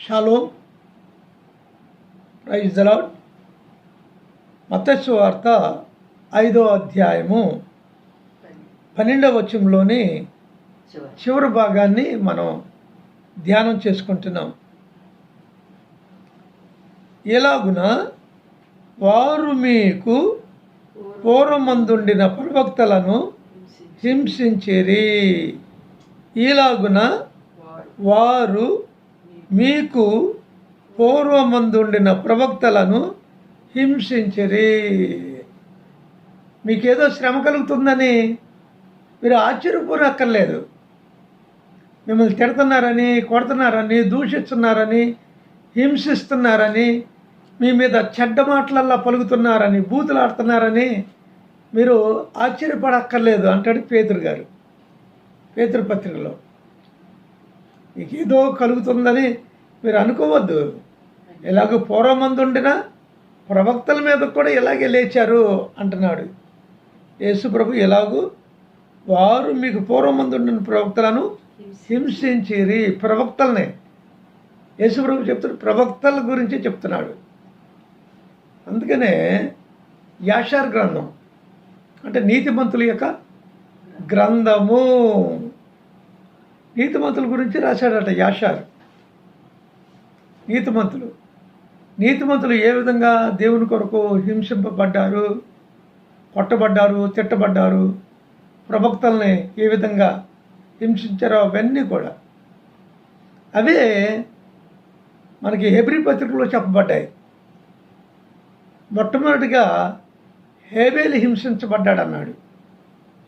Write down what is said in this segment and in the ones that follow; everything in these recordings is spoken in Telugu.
షాలోమ్ ప్రైజ్ దలాడ్ మత్స్సు వార్త ఐదో అధ్యాయము పన్నెండవ వచనంలోని చివరి చివరి భాగాన్ని మనం ధ్యానం చేసుకుంటున్నాం. ఎలాగున వారు మీకు పూర్వమందుండిన ప్రవక్తలను హింసించిరి. ఇలాగున వారు మీకు పూర్వమందుండిన ప్రవక్తలను హింసించిరి. మీకేదో శ్రమ కలుగుతుందని మీరు ఆశ్చర్యపోనక్కర్లేదు మిమ్మల్ని తిడుతున్నారని కొడుతున్నారని దూషిస్తున్నారని హింసిస్తున్నారని మీ మీద చెడ్డ మాటలల్లా పలుకుతున్నారని బూతులాడుతున్నారని మీరు ఆశ్చర్యపడక్కర్లేదు అంటాడు పేతురు గారు. పేతురు పత్రికలో. మీకు ఏదో కలుగుతుందని మీరు అనుకోవద్దు. ఇలాగ పూర్వమందు ఉండినా ప్రవక్తల మీద కూడా ఇలాగే లేచారు అంటున్నాడు. యేసు ప్రభు ఎలాగూ వారు మీకు పూర్వమందు ఉండిన ప్రవక్తలను హింసించిరి ప్రవక్తల్ని. యేసు ప్రభు చెప్తున్నాడు ప్రవక్తల గురించి చెప్తున్నాడు. అందుకనే యాషార్ గ్రంథం అంటే నీతిమంతుల యొక్క గ్రంథము. నీతిమంతుల గురించి రాశాడట యాషారు. నీతిమంతులు. నీతిమంతులు ఏ విధంగా దేవుని కొరకు హింసింపబడ్డారు కొట్టబడ్డారు తిట్టబడ్డారు ప్రవక్తల్ని ఏ విధంగా హింసించారో అవన్నీ కూడా అవే మనకి హెబ్రి పత్రికలో చెప్పబడ్డాయి. మొట్టమొదటిగా హేబేలు హింసించబడ్డాడు అన్నాడు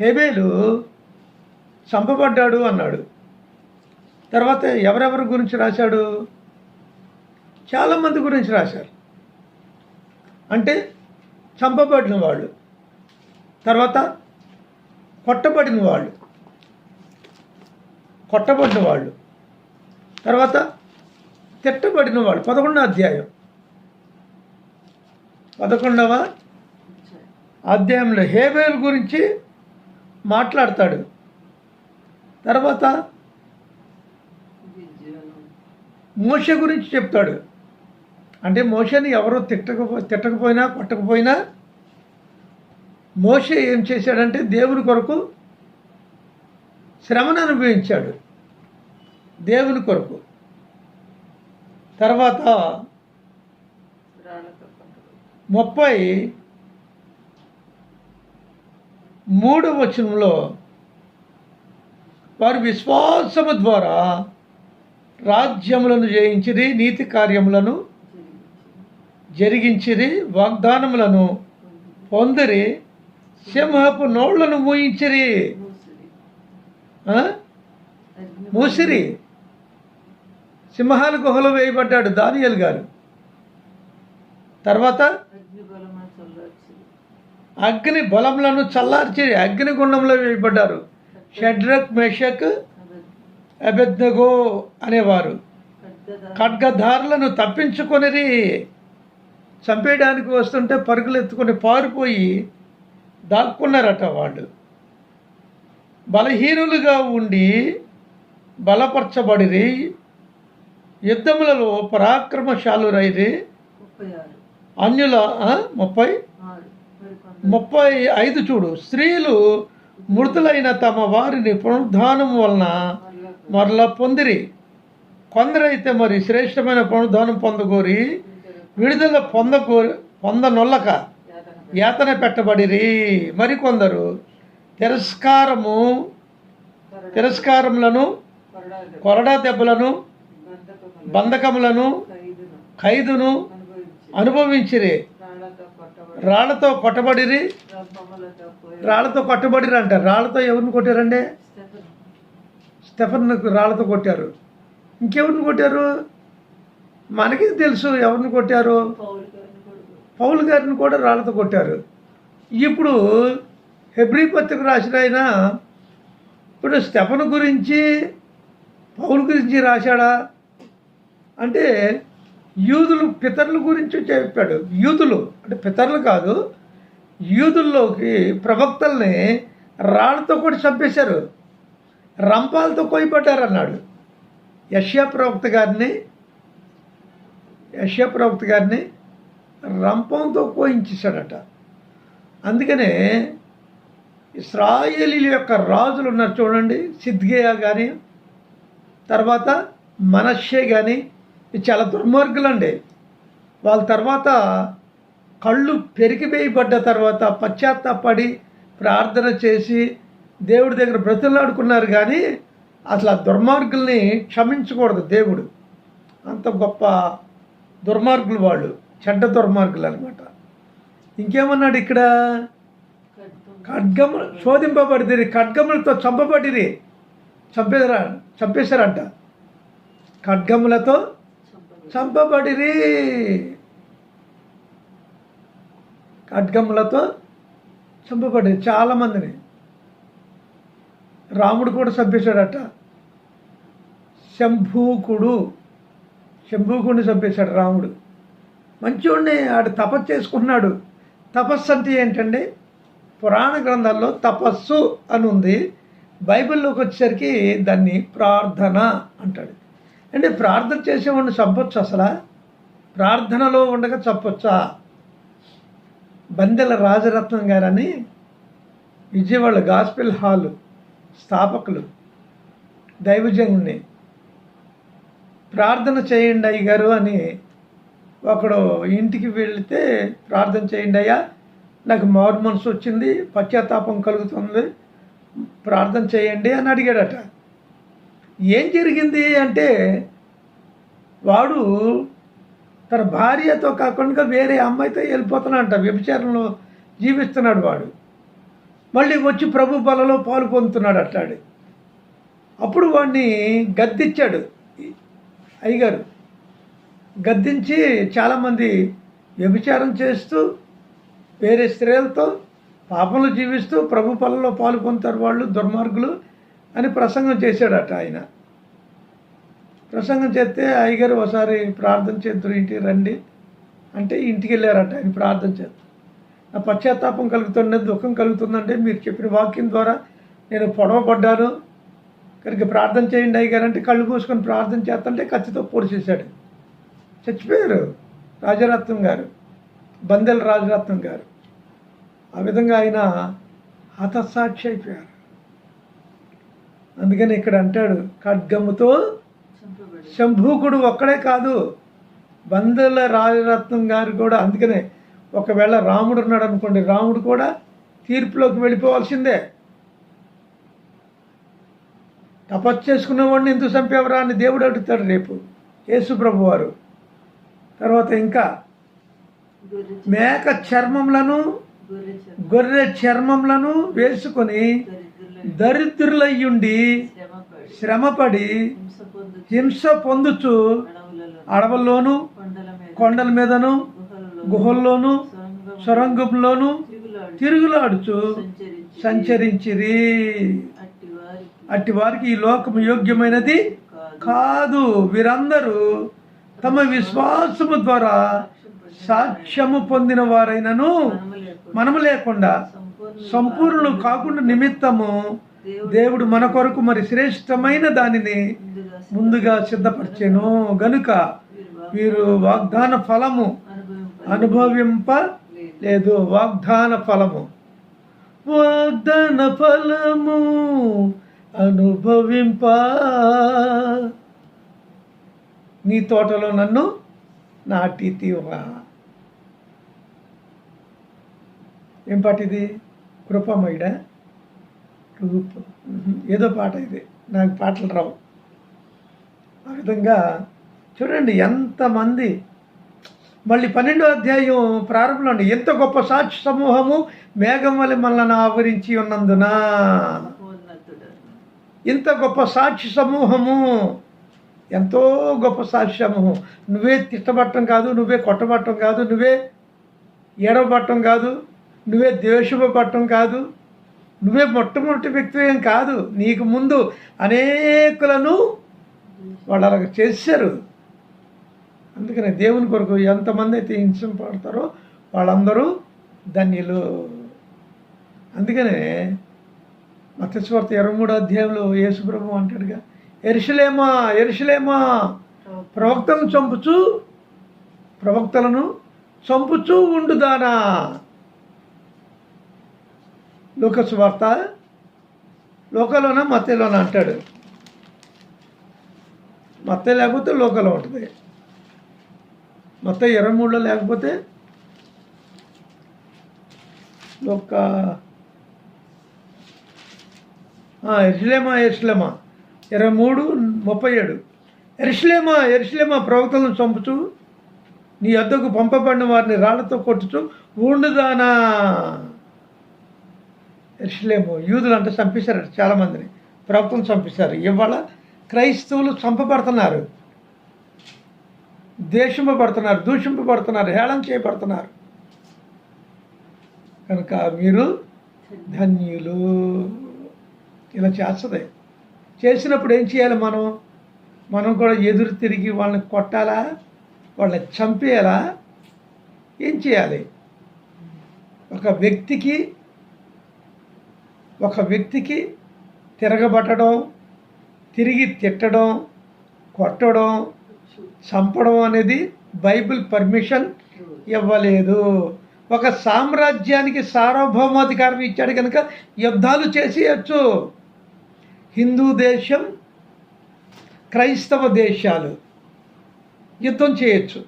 హేబేలు చంపబడ్డాడు అన్నాడు. తర్వాత ఎవరెవరి గురించి రాశాడు? చాలామంది గురించి రాశారు. అంటే చంపబడిన వాళ్ళు. తర్వాత కొట్టబడిన వాళ్ళు. కొట్టబడిన వాళ్ళు. తర్వాత తిట్టబడిన వాళ్ళు. పదకొండవ అధ్యాయం. పదకొండవ అధ్యాయంలో హేబేల్ గురించి మాట్లాడతాడు. తర్వాత మోష గురించి చెప్తాడు. అంటే మోషని ఎవరో తిట్టకపో తిట్టకపోయినా కొట్టకపోయినా మోష ఏం చేశాడంటే దేవుని కొరకు శ్రమను అనుభవించాడు. దేవుని కొరకు. తర్వాత ముప్పై మూడవ వచనంలో వారు విశ్వాసము ద్వారా రాజ్యములను జయించిరి నీతి కార్యములను జరిగించిరి వాగ్దానములను పొందిరి సింహపు నోళ్ళను మూయించిరి. మూసిరి. సింహాల గుహలో వేయబడ్డాడు దానియల్ గారు. తర్వాత అగ్ని బలములను చల్లార్చి అగ్నిగుండంలో వేయబడ్డారు. షడ్రక్ మెషక్ అబెద్దగో అనేవారు. ఖడ్గధారులను తప్పించుకొనిరి చంపేయడానికి వస్తుంటే పరుగులు ఎత్తుకొని పారిపోయి దాక్కున్నారట వాళ్ళు. బలహీనులుగా ఉండి బలపరచబడిరి యుద్ధములలో పరాక్రమశాలురైరి. అన్యుల ముప్పై? ముప్పై ఐదు చూడు. స్త్రీలు మృతులైన తమ వారిని పునరుద్ధానం వలన మరలా పొందిరి. కొందరైతే మరి శ్రేష్టమైన పునరుద్ధానం పొందగోరి విడుదల పొందగోరి పొందనొల్లక యాతన పెట్టబడిరి. మరికొందరు తిరస్కారము తిరస్కారములను కొరడా దెబ్బలను బంధకములను ఖైదును అనుభవించిరి. రాళ్ళతో కొట్టబడిరి. రాళ్ళతో కొట్టబడిరంట. రాళ్ళతో ఎవరిని కొట్టారండి? స్టెఫన్ రాళ్ళతో కొట్టారు. ఇంకెవరిని కొట్టారు? మనకి తెలుసు ఎవరిని కొట్టారు? పౌలు గారిని కూడా రాళ్ళతో కొట్టారు. ఇప్పుడు హెబ్రి పత్రిక రాసిన ఆయన ఇప్పుడు స్టెఫన్ గురించి పౌలు గురించి రాశాడా? అంటే యూదులు పితరుల గురించి చెప్పాడు. యూదులు అంటే పితరులు కాదు యూదుల్లోకి ప్రవక్తల్ని రాళ్ళతో కూడా చంపేశారు. రంపాలతో కొయ్యబడ్డారు అన్నాడు యష్యా ప్రవక్త గారిని యష్యా ప్రవక్త గారిని రంపంతో కోయించేశాడట అందుకనే ఇస్రాయేలీల యొక్క రాజులు ఉన్నారు చూడండి సిద్ధియా కానీ తర్వాత మనషే కానీ చాలా దుర్మార్గులండి. వాళ్ళ తర్వాత కళ్ళు పెరిగివేయబడ్డ తర్వాత పశ్చాత్తాపడి ప్రార్థన చేసి దేవుడి దగ్గర బ్రతిలాడుకున్నారు కానీ అసలు ఆ దుర్మార్గుల్ని క్షమించకూడదు దేవుడు. అంత గొప్ప దుర్మార్గులు వాళ్ళు చెడ్డ దుర్మార్గులు అనమాట ఇంకేమన్నాడు ఇక్కడ? ఖడ్గము శోధింపబడిది ఖడ్గములతో చంపబడిరి చంపేదరా? చంపేశారంట. ఖడ్గములతో చంపబడిరి. ఖడ్గములతో చంపబడి చాలామందిని. రాముడు కూడా చంపేశాడట. శంభూకుడు. శంభూకుడిని చంపేశాడు రాముడు. మంచివాడిని ఆడు తపస్సు చేసుకున్నాడు తపస్సు అంటే ఏంటండి? పురాణ గ్రంథాల్లో తపస్సు అని ఉంది. బైబిల్లోకి వచ్చేసరికి దాన్ని ప్రార్థన అంటాడు. అంటే ప్రార్థన చేసేవాడిని చంపొచ్చు అసలు? ప్రార్థనలో ఉండగా చంపొచ్చా? బందెల రాజరత్నం గారని విజయవాడ గాస్పిల్ హాలు స్థాపకులు దైవజనుని ప్రార్థన చేయండి అయ్యగారు అని ఒకడు ఇంటికి వెళితే ప్రార్థన చేయండి అయ్యా నాకు మారు మనసు వచ్చింది పశ్చాత్తాపం కలుగుతుంది ప్రార్థన చేయండి అని అడిగాడట. ఏం జరిగింది అంటే వాడు తన భార్యతో కాకుండా వేరే అమ్మాయితో వెళ్ళిపోతున్నాడంట వ్యభిచారంలో జీవిస్తున్నాడు వాడు. మళ్ళీ వచ్చి ప్రభు బలలో పాలు పొందుతున్నాడు అట్లాడు. అప్పుడు వాడిని గద్దించాడు అయ్యగారు గద్దించి చాలామంది వ్యభిచారం చేస్తూ వేరే స్త్రీలతో పాపంలో జీవిస్తూ ప్రభు పనుల్లో పాలు పొందుతారు వాళ్ళు దుర్మార్గులు అని ప్రసంగం చేశాడట ఆయన. ప్రసంగం చేస్తే అయ్యగారు ఒకసారి ప్రార్థన చేద్దరు ఇంటికి రండి. అంటే ఇంటికి వెళ్ళారట ఆయన ప్రార్థన చేస్తారు పశ్చాత్తాపం కలుగుతుండే దుఃఖం కలుగుతుందంటే మీరు చెప్పిన వాక్యం ద్వారా నేను పొడవబడ్డాను. కనుక ప్రార్థన చేయండి అయ్యగారు అంటే కళ్ళు మూసుకొని ప్రార్థన చేస్తుంటే కత్తితో పొడిచేశాడు చచ్చిపోయారు రాజరత్నం గారు బందెల రాజరత్నం గారు. ఆ విధంగా ఆయన హతసాక్షి అయిపోయారు. అందుకని ఇక్కడ అంటాడు ఖడ్గముతో శంభూకుడు ఒక్కడే కాదు బందెల రాజరత్నం గారు కూడా అందుకనే ఒకవేళ రాముడు ఉన్నాడు అనుకోండి రాముడు కూడా తీర్పులోకి వెళ్ళిపోవాల్సిందే. తపస్సు చేసుకున్నవాడిని ఎందుకు చంపేవరా అని దేవుడు అడుగుతాడు రేపు యేసు ప్రభువారు తర్వాత ఇంకా మేక చర్మములను గొర్రె చర్మములను వేసుకొని దరిద్రులయ్యుండి శ్రమపడి హింస పొందుచు అడవుల్లోనూ కొండల మీదను గుహల్లోను సొరంగంలోను తిరుగులాడుచు సంచరించిరి. అట్టి వారికి ఈ లోకము యోగ్యమైనది కాదు. వీరందరూ తమ విశ్వాసము ద్వారా సాక్ష్యము పొందిన వారైనను మనము లేకుండా సంపూర్ణులు కాకుండా నిమిత్తము దేవుడు మన కొరకు మరి శ్రేష్టమైన దానిని ముందుగా సిద్ధపరిచెను. గనుక వీరు వాగ్దాన ఫలము అనుభవింప లేదు. వాగ్దాన ఫలము. వాగ్దాన ఫలము అనుభవింప. నీ తోటలో నన్ను నాటితివా. ఏం పాట ఇది? కృపమయుడ ఏదో పాట ఇది. నాకు పాటలు రావు. ఆ విధంగా చూడండి ఎంతమంది మళ్ళీ పన్నెండో అధ్యాయం ప్రారంభంలో అండి ఎంత గొప్ప సాక్షి సమూహము మేఘం వల్ల మనల్ని ఆవరించి ఉన్నందున? ఇంత గొప్ప సాక్షి సమూహము ఎంతో గొప్ప సాక్షి సమూహం. నువ్వే తిట్టబట్టం కాదు నువ్వే కొట్టబట్టం కాదు నువ్వే ఏడవబట్టం కాదు నువ్వే ద్వేషపట్టం కాదు నువ్వే మొట్టమొదటి వ్యక్తి ఏం కాదు. నీకు ముందు అనేకులను వాళ్ళు అలాగ చేశారు. అందుకనే దేవుని కొరకు ఎంతమంది అయితే హింసింపడతారో వాళ్ళందరూ ధన్యులు. అందుకనే మత్స్వార్త ఇరవై మూడో అధ్యాయంలో యేసుప్రభు అంటాడుగా ఎరుసలేమా ఎరుసలేమా ప్రవక్తను చంపుచు ప్రవక్తలను చంపుచూ ఉండుదానా? లోకస్ వార్త లోకలోన మత్తెలోన అంటాడు. మత్త లేకపోతే లోకలో ఉంటుంది. మొత్తం ఇరవై మూడులో లేకపోతే ఒక ఎరిశ్లేమా ఎరిశ్లేమా ఇరవై మూడు ముప్పై ఏడు. ఎరిశ్లేమా ఎరిశ్లేమా ప్రవక్తలను చంపుచు నీ వద్దకు పంపబడిన వారిని రాళ్ళతో కొట్టుచు ఉండుదానా ఎరుసలేము యూదులు అంటే చంపేశారు చాలామందిని. ప్రవక్తలు చంపేశారు. ఇవాళ క్రైస్తవులు చంపబడుతున్నారు. దేశింపబడుతున్నారు దూషింపబడుతున్నారు హేళన చేయబడుతున్నారు. కనుక మీరు ధన్యులు. ఇలా చేస్తుంది. చేసినప్పుడు ఏం చేయాలి మనం? మనం కూడా ఎదురు తిరిగి వాళ్ళని కొట్టాలా? వాళ్ళని చంపేయాలా? ఏం చేయాలి? ఒక వ్యక్తికి ఒక వ్యక్తికి తిరగబట్టడం తిరిగి తిట్టడం కొట్టడం చంపడం అనేది బైబిల్ పర్మిషన్ ఇవ్వలేదు. ఒక సామ్రాజ్యానికి సార్వభౌమాధికారం ఇచ్చాడు కనుక యుద్ధాలు చేసేయచ్చు. హిందూ దేశం క్రైస్తవ దేశాలు యుద్ధం చేయొచ్చు.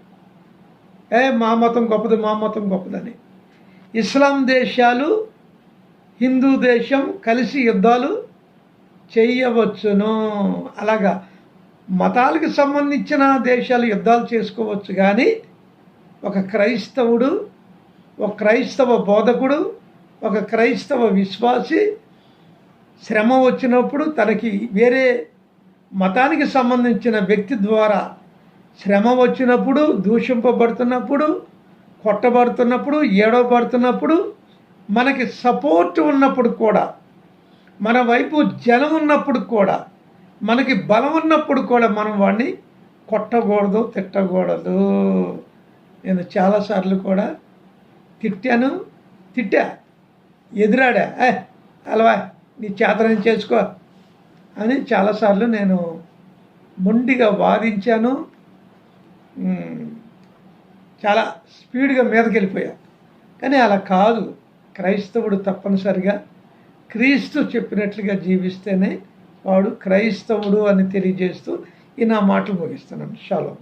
ఏ మా మతం గొప్పది మా మతం గొప్పదని. ఇస్లాం దేశాలు హిందూ దేశం కలిసి యుద్ధాలు చేయవచ్చును. అలాగా. మతాలకు సంబంధించిన దేశాలు యుద్ధాలు చేసుకోవచ్చు కానీ ఒక క్రైస్తవుడు ఒక క్రైస్తవ బోధకుడు ఒక క్రైస్తవ విశ్వాసి శ్రమ వచ్చినప్పుడు తనకి వేరే మతానికి సంబంధించిన వ్యక్తి ద్వారా శ్రమ వచ్చినప్పుడు దూషింపబడుతున్నప్పుడు కొట్టబడుతున్నప్పుడు ఏడవబడుతున్నప్పుడు మనకి సపోర్ట్ ఉన్నప్పుడు కూడా మన వైపు జనం ఉన్నప్పుడు కూడా మనకి బలం ఉన్నప్పుడు కూడా మనం వాడిని కొట్టకూడదు తిట్టకూడదు. నేను చాలాసార్లు కూడా తిట్టాను తిట్టా ఎదురాడా ఏ అలవా నీ చేతనం చేసుకో అని చాలాసార్లు నేను మొండిగా వాదించాను. చాలా స్పీడ్గా మీదకి వెళ్ళిపోయా కానీ అలా కాదు. క్రైస్తవుడు తప్పనిసరిగా క్రీస్తు చెప్పినట్లుగా జీవిస్తేనే వాడు క్రైస్తవుడు అని తెలియజేస్తూ ఈ నా మాటలు ముగిస్తున్నాను షాలో.